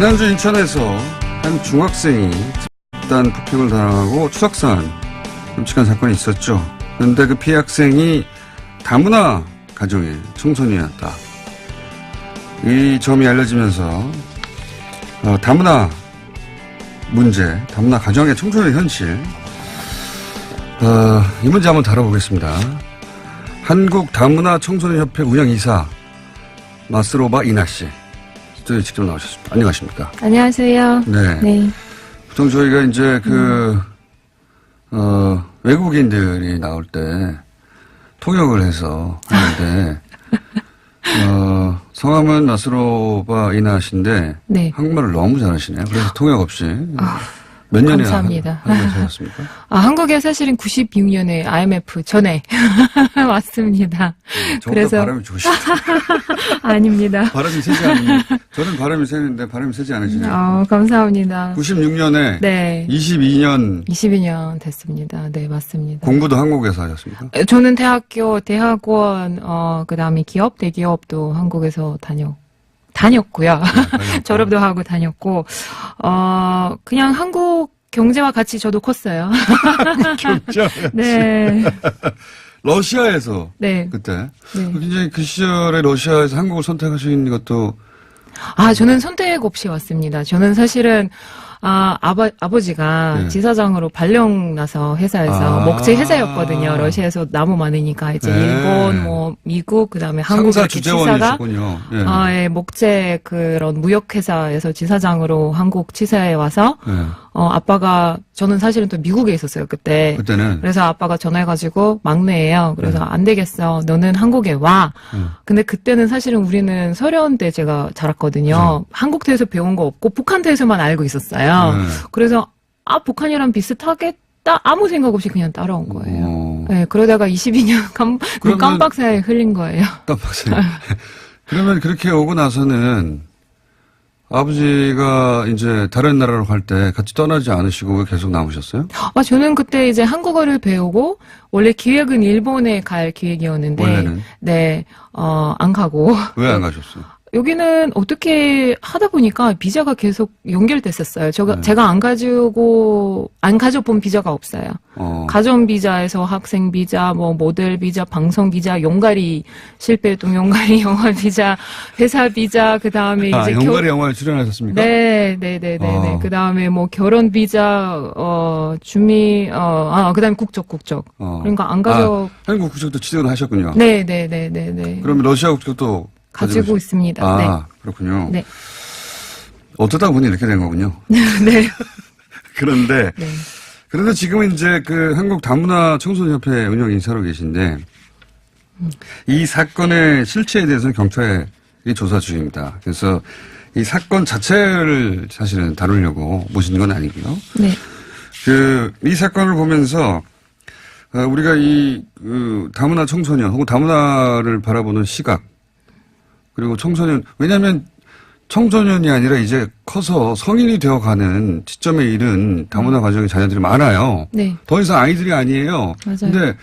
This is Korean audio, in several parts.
지난주 인천에서 한 중학생이 집단 폭행을 당하고 추락사한 끔찍한 사건이 있었죠. 그런데 그 피해 학생이 다문화 가정의 청소년이었다. 이 점이 알려지면서 어, 다문화 문제, 다문화 가정의 청소년 현실 어, 이 문제 한번 다뤄보겠습니다. 한국 다문화 청소년협회 운영이사 마스로바 이나 씨 스튜디오에 직접 나오셨습니다. 안녕하십니까? 안녕하세요. 네. 네. 보통 저희가 이제 그, 어, 외국인들이 나올 때 통역을 해서 하는데, 어, 성함은 나스로바 이나신데, 네. 한국말을 너무 잘하시네요. 그래서 통역 없이. 몇 년이나 감사합니다. 아, 한국에 사실은 96년에 IMF 전에 왔습니다. 저보다 그래서- 바람이 좋으시죠. 아닙니다. 바람이 세지 않는, 저는 바람이 세는데 바람이 세지 않으시네요. 어, 감사합니다. 96년에 네. 22년 22년 됐습니다. 네, 맞습니다. 공부도 한국에서 하셨습니까? 저는 대학교, 대학원, 어, 그 다음에 기업, 대기업도 한국에서 다녔, 다녔고요. 졸업도 하고 다녔고, 어, 그냥 한국 경제와 같이 저도 컸어요. 네. 러시아에서 네. 그때 네. 굉장히 그 시절에 러시아에서 한국을 선택하신 것도 아, 저는 선택 없이 왔습니다. 저는 사실은 아, 아버, 아버지가 네. 지사장으로 발령 나서 회사에서 아. 목재 회사였거든요. 러시아에서 나무 많으니까 이제 네. 일본, 뭐 미국, 그다음에 한국 이렇게 지사가. 예. 아, 예, 목재 그런 무역 회사에서 지사장으로 한국 지사에 와서 예. 어, 아빠가 저는 사실은 또 미국에 있었어요 그때. 그때는 그래서 아빠가 전화해가지고 막내예요. 그래서 네. 안 되겠어. 너는 한국에 와. 음. 근데 그때는 사실은 우리는 때 제가 자랐거든요. 한국대에서 배운 거 없고 북한대에서만 알고 있었어요. 네. 그래서 아 북한이랑 비슷하겠다 아무 생각 없이 그냥 따라온 거예요. 어, 네, 그러다가 22년 깜, 그러면- 깜빡 사이에 흘린 거예요. 깜빡이. 그러면 그렇게 오고 나서는 아버지가 이제 다른 나라로 갈 때 같이 떠나지 않으시고 왜 계속 남으셨어요? 아, 저는 그때 이제 한국어를 배우고 원래 기획은 일본에 갈 기획이었는데 원래는 네, 어, 안 가고 왜 안 가셨어요? 여기는 어떻게 하다 보니까 비자가 계속 연결됐었어요. 제가, 네. 제가 안 가지고, 안 가져본 비자가 없어요. 어, 가전 비자에서 학생 비자, 뭐, 모델 비자, 방송 비자, 용가리, 실패동 용가리 영화 비자, 회사 비자, 그 다음에 아, 이제 영가리 영화에 출연하셨습니까? 네, 네, 네, 네, 네. 어. 그 다음에 뭐 결혼 비자, 어, 주미, 어, 아, 그 다음에 국적, 국적. 어. 그러니까 안 가져, 한국 국적도 취득을 하셨군요. 네, 네, 네, 네, 네. 그러면 러시아 국적도 가지고 가지고 있습니다. 아, 그렇군요. 네. 어쩌다 보니 이렇게 된 거군요. 네. 네. 그런데, 네. 그런데 지금은 이제 그 한국 다문화 청소년협회 운영 인사로 계신데, 이 사건의 실체에 대해서는 경찰이 조사 중입니다. 그래서 이 사건 자체를 사실은 다루려고 모신 건 아니고요. 네. 그, 이 사건을 보면서, 어, 우리가 이, 그, 다문화 청소년 혹은 다문화를 바라보는 시각, 그리고 청소년, 왜냐면 청소년이 아니라 이제 커서 성인이 되어가는 시점에 이른 다문화 가정의 자녀들이 많아요. 네. 더 이상 아이들이 아니에요. 맞아요. 근데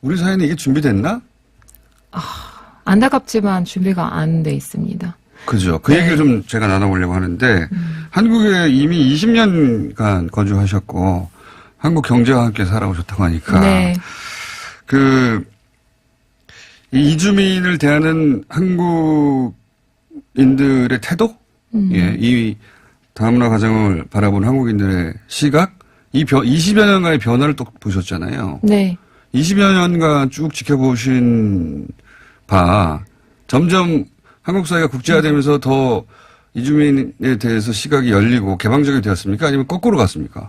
우리 사회는 이게 준비됐나? 안타깝지만 준비가 안 돼 있습니다. 그죠. 그 네. 음. 얘기를 좀 제가 나눠보려고 하는데, 한국에 이미 20년간 거주하셨고, 한국 경제와 함께 살아오셨다고 하니까, 네. 그, 이 이주민을 대하는 한국인들의 태도? 음. 예, 이 다문화 가정을 바라본 한국인들의 시각? 이 변, 20여 년간의 변화를 또 보셨잖아요. 네. 20여 년간 쭉 지켜보신 바, 점점 한국 사회가 국제화되면서 더 이주민에 대해서 시각이 열리고 개방적이 되었습니까? 아니면 거꾸로 갔습니까?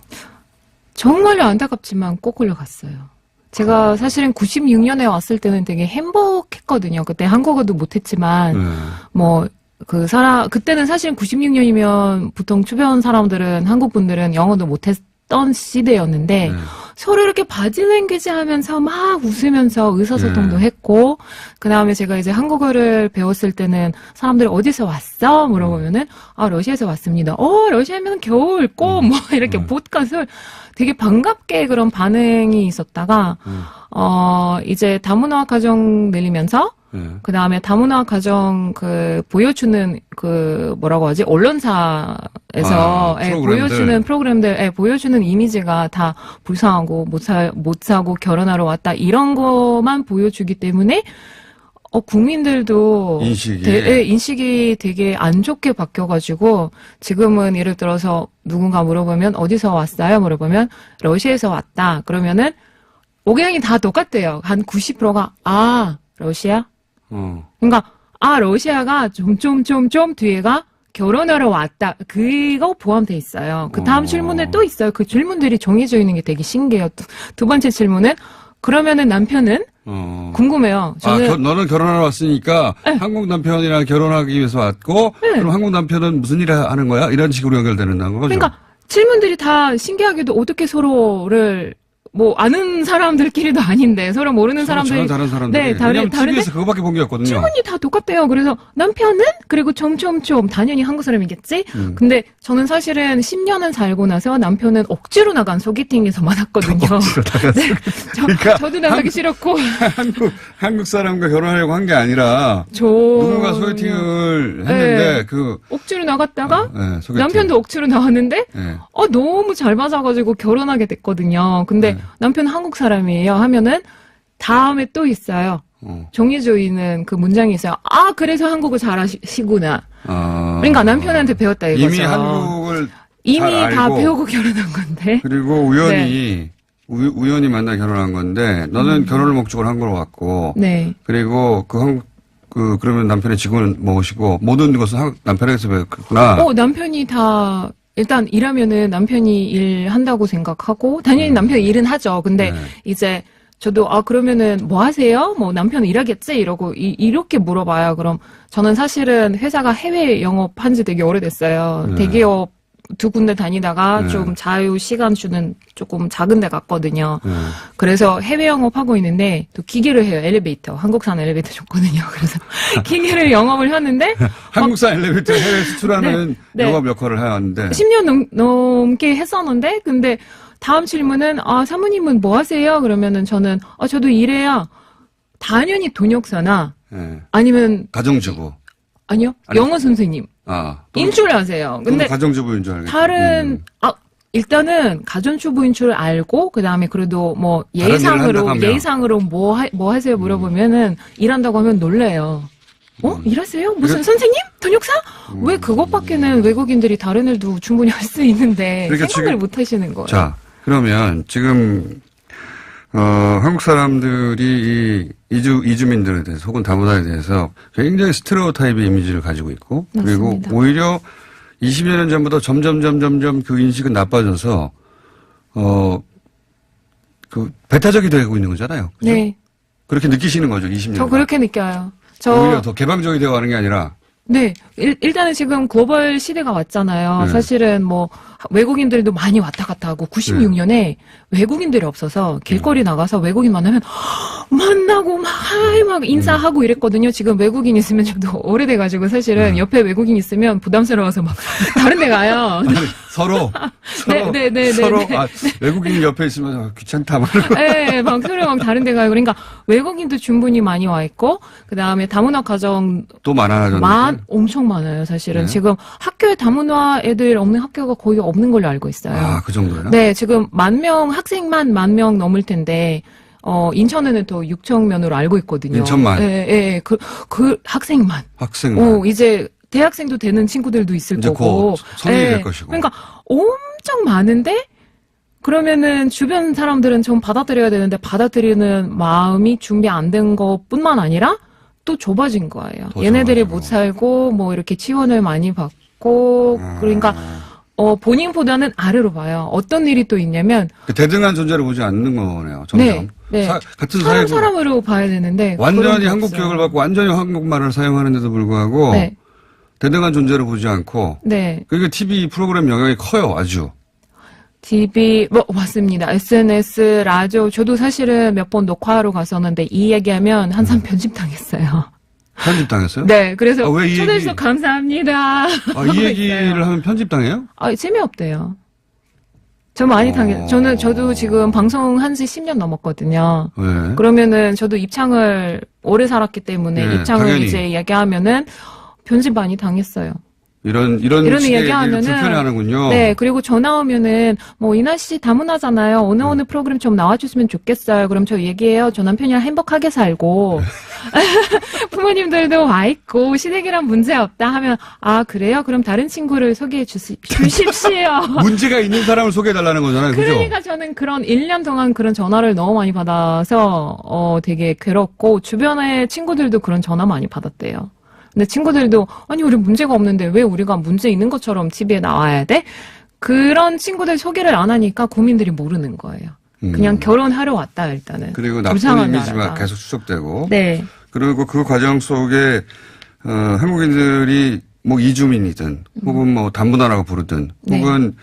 정말로 안타깝지만 거꾸로 갔어요. 제가 사실은 96년에 왔을 때는 되게 행복했거든요. 그때 한국어도 못했지만 네. 뭐 그 사람 그때는 사실 96년이면 보통 주변 사람들은 한국 분들은 영어도 못했던 시대였는데 네. 서로 이렇게 바지 랭귀지 하면서 막 웃으면서 의사소통도 네. 했고 그 다음에 제가 이제 한국어를 배웠을 때는 사람들이 어디서 왔어 물어보면은 아 러시아에서 왔습니다. 어 러시아면 겨울 꽃뭐 이렇게 음. 봇가을 되게 반갑게 그런 반응이 있었다가 음. 어, 이제 다문화 가정 늘리면서 예. 그 다음에 다문화 가정 그 보여주는 그 뭐라고 하지 언론사에서 아, 예. 보여주는 프로그램들 예, 보여주는 이미지가 다 불쌍하고 못, 사, 못 사고 결혼하러 왔다 이런 거만 보여주기 때문에 어 국민들도 인식이. 대- 예, 인식이 되게 안 좋게 바뀌어가지고 지금은 예를 들어서 누군가 물어보면 어디서 왔어요 물어보면 러시아에서 왔다 그러면은 오경이 다 똑같대요 한 90%가 아 러시아 어. 그러니까 아 러시아가 좀 좀 좀 좀 뒤에가 결혼하러 왔다 그거 포함돼 있어요. 그 다음 어. 질문에 또 있어요. 그 질문들이 정해져 있는 게 되게 신기해요. 두, 두 번째 질문은 그러면은 남편은 어. 궁금해요. 아, 저는 겨- 너는 결혼하러 왔으니까 한국 남편이랑 결혼하기 위해서 왔고 네. 그럼 한국 남편은 무슨 일을 하는 거야? 이런 식으로 연결되는 거죠. 그러니까 질문들이 다 신기하게도 어떻게 서로를 뭐 아는 사람들끼리도 아닌데 서로 모르는 사람들이 다른 사람들. 네, 다른- 다른데 그거밖에 본 게 없거든요. 질문이 다 똑같대요. 그래서 남편은 그리고 점점점 당연히 한국 사람이겠지. 음. 근데 저는 사실은 10년은 살고 나서 남편은 억지로 나간 소개팅에서 만났거든요. 네, 저, 그러니까 저도 나가기 싫었고 한국 한국 사람과 결혼하려고 한 게 아니라 저 누군가 소개팅을 했는데 네. 그 억지로 나갔다가 네, 소개팅. 남편도 억지로 나왔는데 네. 어 너무 잘 맞아가지고 결혼하게 됐거든요. 근데 네. 남편 한국 사람이에요. 하면은 다음에 또 있어요. 어. 있는 그 문장이 있어요. 아 그래서 한국을 잘하시구나. 아. 그러니까 남편한테 배웠다 이거죠. 이미 한국을 이미 잘 다. 배우고 결혼한 건데. 그리고 우연히 네. 우, 우연히 만나 결혼한 건데 너는 결혼을 목적으로 한국으로 왔고 음. 네. 그리고 그 한국 그 그러면 남편의 직원을 모시고 모든 것은 한, 남편에게서 배웠구나. 어 남편이 다 일단 일하면은 남편이 일한다고 생각하고 당연히 남편이 일은 하죠. 근데 네. 이제 저도 아 그러면은 뭐 하세요? 뭐 남편 일하겠지 이러고 이, 이렇게 물어봐요. 그럼 저는 사실은 회사가 해외 영업한 지 되게 오래됐어요. 네. 대기업 두 군데 다니다가 네. 좀 자유 시간 주는 조금 작은 데 갔거든요. 네. 그래서 해외 영업하고 있는데 또 기계를 해요. 엘리베이터. 한국산 엘리베이터 좋거든요. 그래서 기계를 영업을 하는데 한국산 엘리베이터 해외 수출하는 네. 네. 영업 역할을 해왔는데 10년 넘, 넘게 했었는데 근데 다음 질문은 아 사모님은 뭐 하세요? 그러면은 저는 아 저도 일해야 당연히 돈역사나 네. 아니면 가정주부. 아니요 아니, 영어 선생님 아. 또는- 인출하세요. 또는 근데 가정주부인 줄 알겠다. 다른 아 일단은 가전주부인 줄 알고 그 다음에 그래도 뭐 예상으로. 예상으로 뭐, 하, 뭐 하세요 물어보면은 일한다고 하면 놀래요. 어 음. 일하세요? 무슨 그래- 선생님? 돈역사? 왜 그것밖에는 외국인들이 다른 일도 충분히 할 수 있는데 그러니까 생각을 지금- 못 하시는 거예요. 자, 그러면 지금 어, 한국 사람들이 이 이주 이주민들에 대해서 혹은 다문화에 대해서 굉장히 스테레오 타입의 이미지를 가지고 있고 그리고 맞습니다. 오히려 20년 전보다 점점 점 점점 그 인식은 나빠져서 어, 그 배타적이 되고 있는 거잖아요. 그죠? 네, 그렇게 느끼시는 거죠, 20년. 저 그렇게 느껴요. 오히려 저더 개방적이 되어 가는 게 아니라 네, 일, 일단은 지금 글로벌 시대가 왔잖아요. 네. 사실은 뭐 외국인들도 많이 왔다 갔다 하고 96년에 외국인들이 없어서 길거리 나가서 외국인 만나면 만나고 막, 하이 막 인사하고 이랬거든요. 지금 외국인 있으면 저도 오래돼가지고 사실은 옆에 외국인 있으면 부담스러워서 막 다른 데 가요. 아니, 서로 서로 네, 네, 네, 서로 네, 아, 외국인 옆에 있으면 아, 귀찮다. 네, 막 서로 막 다른 데 가요. 그러니까 외국인도 충분히 많이 와 있고 그 다음에 다문화 가정 또 많아졌는데. 많 엄청 많아요. 사실은 네. 지금 학교에 다문화 애들 없는 학교가 거의 없는 걸로 알고 있어요. 아, 그 정도요? 네, 지금 만 명 학생만 만 명 넘을 텐데 어 인천에는 또 6천 명으로 알고 있거든요. 인천만? 예, 예, 그, 그 학생만. 학생만. 어, 이제 대학생도 되는 친구들도 있을 거고. 곧 성인이 예, 될 것이고. 그러니까 엄청 많은데 그러면은 주변 사람들은 좀 받아들여야 되는데 받아들이는 마음이 준비 안 된 것뿐만 아니라 또 좁아진 거예요. 더 얘네들이. 못 살고 뭐 이렇게 지원을 많이 받고 그러니까 어 본인보다는 아래로 봐요. 어떤 일이 또 있냐면 그 대등한 존재를 보지 않는 거네요. 점점. 네, 네. 사- 같은 사람 사회고 사람으로 봐야 되는데 완전히 한국 없어요. 교육을 받고 완전히 한국말을 사용하는데도 불구하고 네, 대등한 존재를 보지 않고 네. 그게 TV 프로그램 영향이 커요, 아주. TV 뭐 맞습니다. SNS, 라디오 저도 사실은 몇 번 녹화하러 갔었는데 이 얘기하면 항상 편집 당했어요. 편집당했어요? 네, 그래서 아, 왜이 초대해 얘기- 주셔서 감사합니다. 아, 이 얘기를 하면 편집당해요? 아, 재미없대요. 저 많이 어. 당했, 저는, 저도 지금 방송한 지 10년 넘었거든요. 네. 그러면은 저도 입창을 오래 살았기 때문에 네, 입창을 당연히. 이제 얘기하면은 편집 많이 당했어요. 이런 이런 이런 얘기하면은- 불편해하는군요. 네, 그리고 전화 오면은 뭐 이나 씨 다문화잖아요. 어느 어느 프로그램 좀 나와주시면 좋겠어요. 그럼 저 얘기해요. 저 남편이랑 행복하게 살고 부모님들도 와 있고 시댁이랑 문제 없다 하면 아 그래요? 그럼 다른 친구를 소개해 주시, 주십시오. 문제가 있는 사람을 소개해 달라는 거잖아요. 그죠? 그러니까 저는 그런 1년 동안 그런 전화를 너무 많이 받아서 어 되게 괴롭고 주변에 친구들도 그런 전화 많이 받았대요. 근데 친구들도 아니 우리 문제가 없는데 왜 우리가 문제 있는 것처럼 TV에 나와야 돼? 그런 친구들 소개를 안 하니까 국민들이 모르는 거예요. 그냥 음. 결혼하러 왔다 일단은. 그리고 나쁜 나라다. 계속 추적되고 네. 그리고 그 과정 속에 어, 한국인들이 뭐 이주민이든 혹은 뭐 단문화라고 부르든 음. 네. 혹은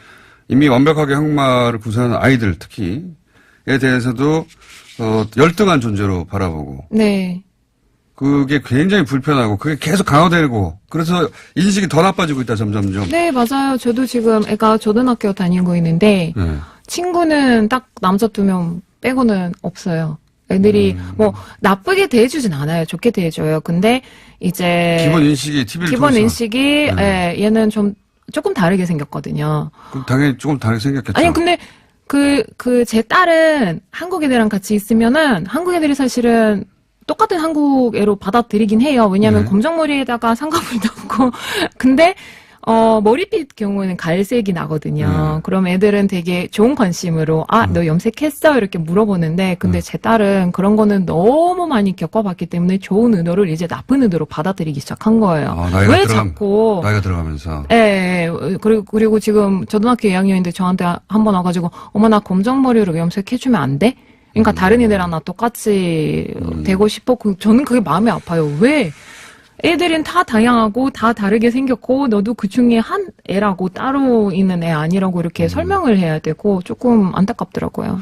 이미 완벽하게 한국말을 구사하는 아이들 특히에 대해서도 어, 열등한 존재로 바라보고 네. 그게 굉장히 불편하고 그게 계속 강화되고 그래서 인식이 더 나빠지고 있다 점점점. 네, 맞아요. 저도 지금 애가 초등학교 다니고 있는데 네. 친구는 딱 남자 두 명 빼고는 없어요. 애들이 음. 뭐 나쁘게 대해주진 않아요. 좋게 대해줘요. 근데 이제 기본 인식이 TV를 기본 통해서 인식이 네. 예, 얘는 좀 조금 다르게 생겼거든요. 그럼 당연히 조금 다르게 생겼겠죠. 아니 근데 그 그 제 딸은 한국 애들이랑 같이 있으면은 한국 애들이 사실은 똑같은 한국 애로 받아들이긴 해요. 왜냐하면 네. 검정머리에다가 쌍꺼풀도 없고 근데 어 머리빛 경우에는 갈색이 나거든요. 네. 그럼 애들은 되게 좋은 관심으로 아 음. 너 염색했어 이렇게 물어보는데 근데 제 딸은 그런 거는 너무 많이 겪어봤기 때문에 좋은 의도를 이제 나쁜 의도로 받아들이기 시작한 거예요. 아, 나이가 왜 들어감- 자꾸 나이가 들어가면서 예, 예. 그리고, 그리고 지금 초등학교 2학년인데 저한테 한 번 와가지고, 어머, 나 검정 머리로 염색해주면 안 돼? 그러니까 다른 애들랑 나 똑같이 음. 되고 싶어. 그, 저는 그게 마음이 아파요. 왜? 애들은 다 다양하고 다 다르게 생겼고, 너도 그 중에 한 애라고 따로 있는 애 아니라고 이렇게 음. 설명을 해야 되고, 조금 안타깝더라고요.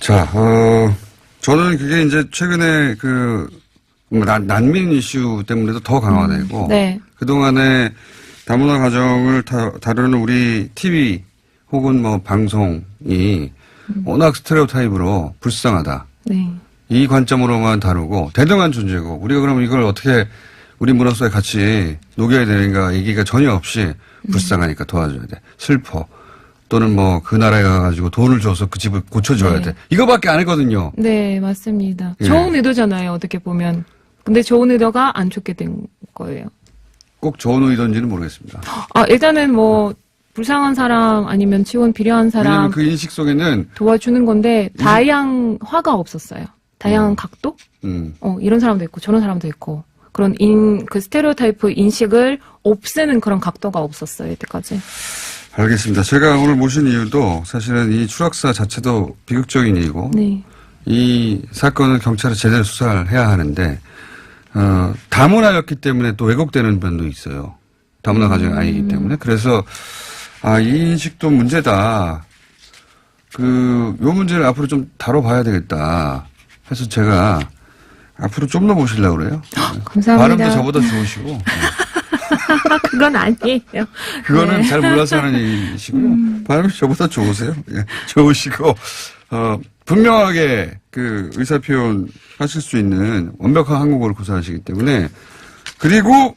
자, 어, 저는 그게 이제 최근에 그, 뭐 난, 난민 이슈 때문에도 더 강화되고, 네. 그동안에 다문화 가정을 다, 다루는 우리 TV 혹은 뭐 방송이 워낙 스테레오타입으로 불쌍하다. 네. 이 관점으로만 다루고 대등한 존재고 우리가 그럼 이걸 어떻게 우리 문화 속에 같이 녹여야 되는가 얘기가 전혀 없이 불쌍하니까 도와줘야 돼. 슬퍼. 또는 뭐 그 나라에 가가지고 돈을 줘서 그 집을 고쳐줘야 네. 돼. 이거밖에 안 했거든요. 네, 맞습니다. 예. 좋은 의도잖아요, 어떻게 보면. 근데 좋은 의도가 안 좋게 된 거예요. 꼭 좋은 의도인지는 모르겠습니다. 아, 일단은 뭐, 불쌍한 사람 아니면 지원 필요한 사람 그 인식 속에는 도와주는 건데, 다양화가 없었어요. 다양한 각도? 음, 어, 이런 사람도 있고, 저런 사람도 있고. 그런 인, 그 스테레오타이프 인식을 없애는 그런 각도가 없었어요, 이때까지. 알겠습니다. 제가 오늘 모신 이유도 사실은 이 추락사 자체도 비극적인 일이고 네. 이 사건을 경찰이 제대로 수사를 해야 하는데 어, 다문화였기 때문에 또 왜곡되는 면도 있어요. 다문화 가정이 아니기 때문에 그래서 아 이 인식도 문제다. 그 요 문제를 앞으로 좀 다뤄봐야 되겠다. 해서 제가 앞으로 좀 더 모시려고 그래요. 감사합니다. 발음도 저보다 좋으시고 네. 그건 아니에요. 그거는 네. 잘 몰라서 하는 얘기시고요. 발음이 저보다 좋으세요. 예, 좋으시고 어, 분명하게 그 의사 표현 하실 수 있는 완벽한 한국어를 구사하시기 때문에 그리고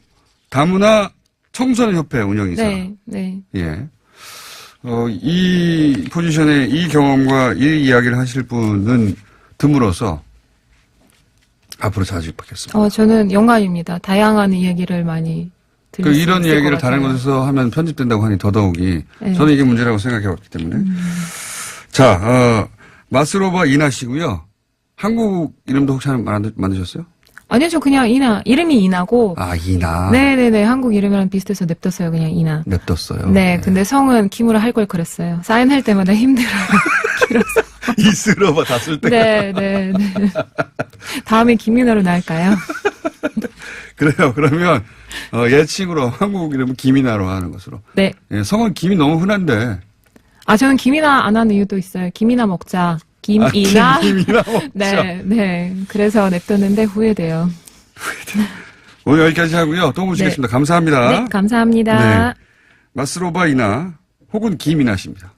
다문화 청소년 협회 운영이사. 네, 네. 예. 어, 이 포지션에 이 경험과 이 이야기를 하실 분은 드물어서 앞으로 자주 뵙겠습니다. 어, 저는 영광입니다. 다양한 이야기를 많이 그수 이런 이야기를 것 다른. 곳에서 하면 편집된다고 하니 더더욱이 네. 음. 저는 이게 문제라고 생각해 왔기 때문에 자 어, 마스로바 이나 씨고요 한국 이름도 혹시 하나 만드, 만드셨어요? 아니요, 저 그냥 이나, 이름이 이나고, 아 이나 네네네, 한국 이름이랑 비슷해서 냅뒀어요, 그냥 이나. 냅뒀어요. 네, 근데 성은 김으로 할걸 그랬어요. 사인할 때마다 힘들어요. 길어서. 이스로바 다쓸 때. 네, 네, 네. 다음에 김민호로 나을까요? 그래요. 그러면 어, 예칭으로 한국 이름은 김이나로 하는 것으로. 네. 예, 성은 김이 너무 흔한데. 아, 저는 김이나 안 하는 이유도 있어요. 김이나 먹자. 김이나. 아, 김, 김이나 먹자. 네, 네. 그래서 냅뒀는데 후회돼요. 오늘 여기까지 하고요. 또 모시겠습니다. 감사합니다. 네, 감사합니다. 네. 마스로바 이나 혹은 김이나 씨입니다.